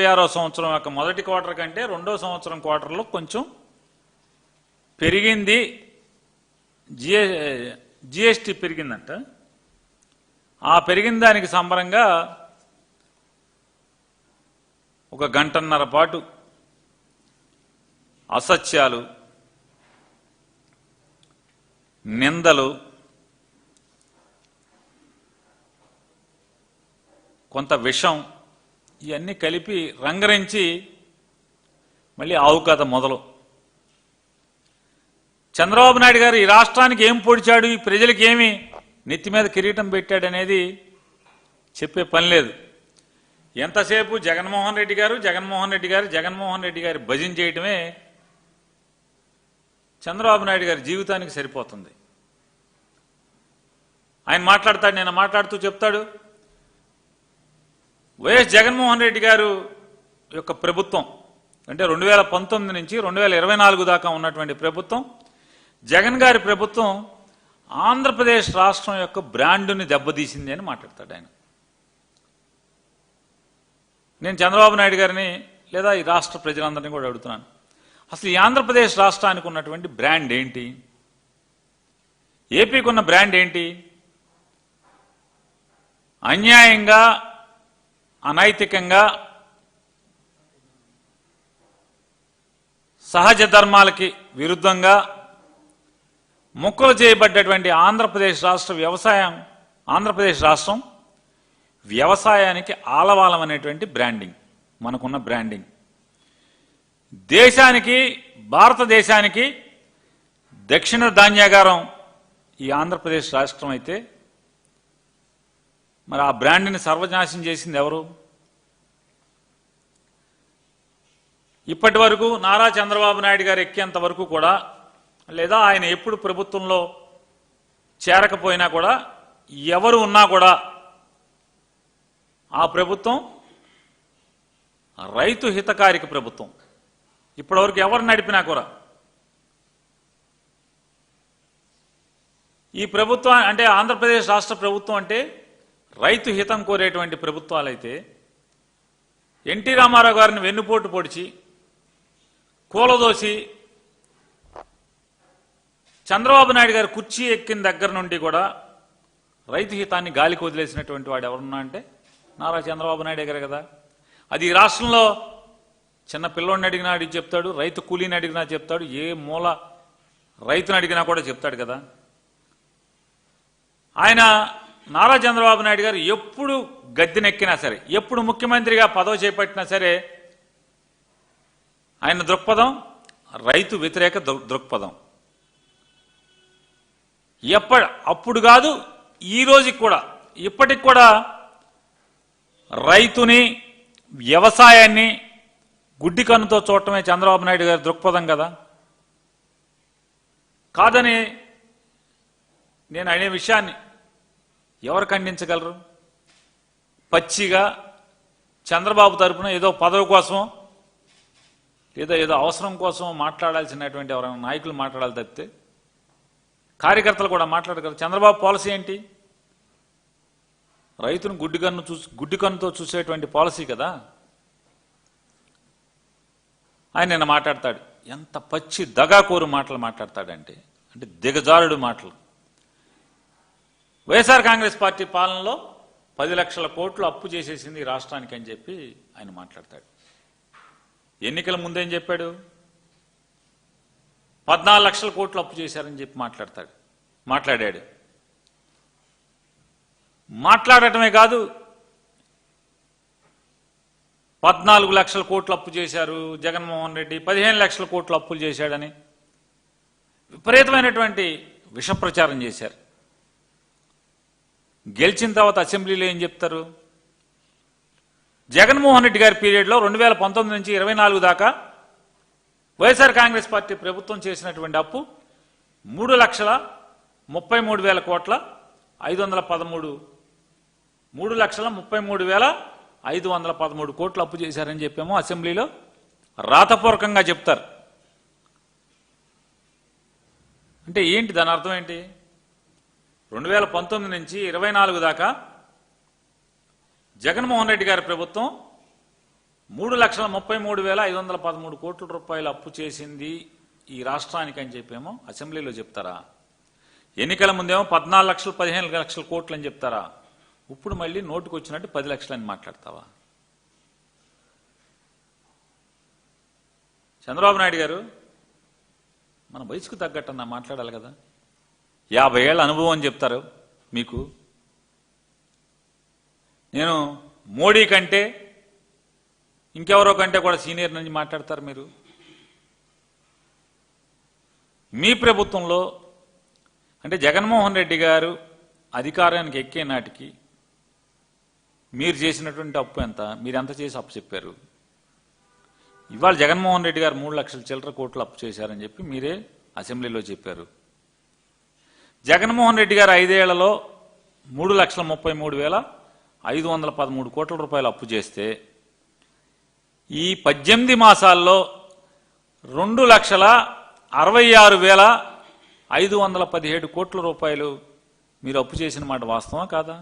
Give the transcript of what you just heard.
ఇరవై ఆరో సంవత్సరం యొక్క మొదటి క్వార్టర్ కంటే రెండో సంవత్సరం క్వార్టర్లో కొంచెం పెరిగింది. జిఎ జిఎస్టి పెరిగిందంట. ఆ పెరిగిన దానికి సంబరంగా ఒక గంటన్నర పాటు అసత్యాలు నిందలు కొంత విషం ఇవన్నీ కలిపి రంగరించి మళ్ళీ ఆవు కథ మొదలు. చంద్రబాబు నాయుడు గారు ఈ రాష్ట్రానికి ఏం పొడిచాడు ఈ ప్రజలకి ఏమి నెత్తి మీద కిరీటం పెట్టాడనేది చెప్పే పని లేదు. ఎంతసేపు జగన్మోహన్ రెడ్డి గారు జగన్మోహన్ రెడ్డి గారు జగన్మోహన్ రెడ్డి గారి భజన చేయటమే చంద్రబాబు నాయుడు గారి జీవితానికి సరిపోతుంది. ఆయన మాట్లాడతాడు నేను మాట్లాడుతూ చెప్తాడు వైఎస్ జగన్మోహన్ రెడ్డి గారు యొక్క ప్రభుత్వం అంటే రెండు వేల పంతొమ్మిది నుంచి రెండు వేల ఇరవై నాలుగు దాకా ఉన్నటువంటి ప్రభుత్వం జగన్ గారి ప్రభుత్వం ఆంధ్రప్రదేశ్ రాష్ట్రం యొక్క బ్రాండుని దెబ్బతీసింది అని మాట్లాడతాడు ఆయన. నేను చంద్రబాబు నాయుడు గారిని లేదా ఈ రాష్ట్ర ప్రజలందరినీ కూడా అడుగుతున్నాను. అసలు ఈ ఆంధ్రప్రదేశ్ రాష్ట్రానికి ఉన్నటువంటి బ్రాండ్ ఏంటి? ఏపీకి ఉన్న బ్రాండ్ ఏంటి? అన్యాయంగా అనైతికంగా సహజ ధర్మాలకి విరుద్ధంగా ముక్కలు చేయబడ్డటువంటి ఆంధ్రప్రదేశ్ రాష్ట్ర వ్యవసాయం ఆంధ్రప్రదేశ్ రాష్ట్రం వ్యవసాయానికి ఆలవాలం అనేటువంటి బ్రాండింగ్ మనకున్న బ్రాండింగ్. దేశానికి భారతదేశానికి దక్షిణ ధాన్యాగారం ఈ ఆంధ్రప్రదేశ్ రాష్ట్రం అయితే మరి ఆ బ్రాండ్ని సర్వనాశనం చేసింది ఎవరు? ఇప్పటి వరకు నారా చంద్రబాబు నాయుడు గారు ఎక్కేంత వరకు కూడా లేదా ఆయన ఎప్పుడు ప్రభుత్వంలో చేరకపోయినా కూడా ఎవరు ఉన్నా కూడా ఆ ప్రభుత్వం రైతు హితకారిక ప్రభుత్వం. ఇప్పటివరకు ఎవరు నడిపినా కూడా. ఈ ప్రభుత్వం అంటే ఆంధ్రప్రదేశ్ రాష్ట్ర ప్రభుత్వం అంటే రైతు హితం కోరేటువంటి ప్రభుత్వాలైతే ఎన్టీ రామారావు గారిని వెన్నుపోటు పొడిచి కూలదోసి చంద్రబాబు నాయుడు గారు కుర్చీ ఎక్కిన దగ్గర నుండి కూడా రైతు హితాన్ని గాలికి వదిలేసినటువంటి వాడు ఎవరున్నా అంటే నారా చంద్రబాబు నాయుడు గారు కదా. అది ఈ రాష్ట్రంలో చిన్న పిల్లోడిని అడిగినా అడిగి చెప్తాడు రైతు కూలీని అడిగినా చెప్తాడు ఏ మూల రైతుని అడిగినా కూడా చెప్తాడు కదా. ఆయన నారా చంద్రబాబు నాయుడు గారు ఎప్పుడు గద్దెనెక్కినా సరే ఎప్పుడు ముఖ్యమంత్రిగా పదవి చేపట్టినా సరే ఆయన దృక్పథం రైతు వ్యతిరేక దృ- దృక్పథం. ఎప్పటి అప్పుడు కాదు ఈ రోజుకి కూడా ఇప్పటికి కూడా రైతుని వ్యవసాయాన్ని గుడ్డి కన్నుతో చూడటమే చంద్రబాబు నాయుడు గారి దృక్పథం కదా. కాదని నేను అనే విషయాన్ని ఎవరు ఖండించగలరు? పచ్చిగా చంద్రబాబు తరపున ఏదో పదవి కోసమో లేదా ఏదో అవసరం కోసం మాట్లాడాల్సినటువంటి ఎవరైనా నాయకులు మాట్లాడాలి తప్పితే కార్యకర్తలు కూడా మాట్లాడగలరు చంద్రబాబు పాలసీ ఏంటి? రైతును గుడ్డి కన్ను చూసి గుడ్డి కన్నుతో చూసేటువంటి పాలసీ కదా. ఆయన నిన్న మాట్లాడతాడు ఎంత పచ్చి దగాకోరు మాటలు మాట్లాడతాడంటే అంటే దిగజారుడు మాటలు. వైఎస్ఆర్ కాంగ్రెస్ పార్టీ పాలనలో పది లక్షల కోట్లు అప్పు చేసేసింది రాష్ట్రానికి అని చెప్పి ఆయన మాట్లాడతాడు. ఎన్నికల ముందేం చెప్పాడు? పద్నాలుగు లక్షల కోట్లు అప్పు చేశారని చెప్పి మాట్లాడతాడు. మాట్లాడాడు. మాట్లాడటమే కాదు పద్నాలుగు లక్షల కోట్లు అప్పు చేశారు జగన్మోహన్ రెడ్డి పదిహేను లక్షల కోట్లు అప్పులు చేశాడని విపరీతమైనటువంటి విషప్రచారం చేశారు. గెలిచిన తర్వాత అసెంబ్లీలో ఏం చెప్తారు? జగన్మోహన్ రెడ్డి గారి పీరియడ్లో రెండు వేల పంతొమ్మిది నుంచి ఇరవై నాలుగు దాకా వైఎస్ఆర్ కాంగ్రెస్ పార్టీ ప్రభుత్వం చేసినటువంటి అప్పు మూడు లక్షల ముప్పై మూడు వేల కోట్ల ఐదు వందల పదమూడు మూడు లక్షల ముప్పై మూడు వేల ఐదు వందల పదమూడు కోట్లు అప్పు చేశారని చెప్పాము అసెంబ్లీలో. రాతపూర్వకంగా చెప్తారు. అంటే ఏంటి దాని అర్థం ఏంటి? రెండు వేల పంతొమ్మిది నుంచి ఇరవై నాలుగు దాకా జగన్మోహన్ రెడ్డి గారి ప్రభుత్వం మూడు లక్షల ముప్పై మూడు వేల ఐదు వందల పదమూడు కోట్ల రూపాయలు అప్పు చేసింది ఈ రాష్ట్రానికి అని చెప్పేమో అసెంబ్లీలో చెప్తారా? ఎన్నికల ముందేమో పద్నాలుగు లక్షలు పదిహేను లక్షల కోట్లు అని చెప్తారా? ఇప్పుడు మళ్ళీ నోటుకు వచ్చినట్టు పది లక్షలు అని మాట్లాడతావా? చంద్రబాబు నాయుడు గారు మన వయసుకు తగ్గట్టన్నా మాట్లాడాలి కదా. యాభై ఏళ్ళ అనుభవం అని చెప్తారు మీకు. నేను మోడీ కంటే ఇంకెవరో కంటే కూడా సీనియర్ నుంచి మాట్లాడతారు మీరు. మీ ప్రభుత్వంలో అంటే జగన్మోహన్ రెడ్డి గారు అధికారానికి ఎక్కే నాటికి మీరు చేసినటువంటి అప్పు ఎంత? మీరు ఎంత చేసి అప్పు చెప్పారు? ఇవాళ జగన్మోహన్ రెడ్డి గారు మూడు లక్షల చిల్లర కోట్లు అప్పు చేశారని చెప్పి మీరే అసెంబ్లీలో చెప్పారు. జగన్మోహన్ రెడ్డి గారు ఐదేళ్ళలో మూడు లక్షల ముప్పై మూడు వేల ఐదు వందల పదమూడు కోట్ల రూపాయలు అప్పు చేస్తే ఈ పద్దెనిమిది మాసాల్లో రెండు లక్షల అరవై ఆరు వేల ఐదు వందల పదిహేడు కోట్ల రూపాయలు మీరు అప్పు చేసిన మాట వాస్తవా కాదా?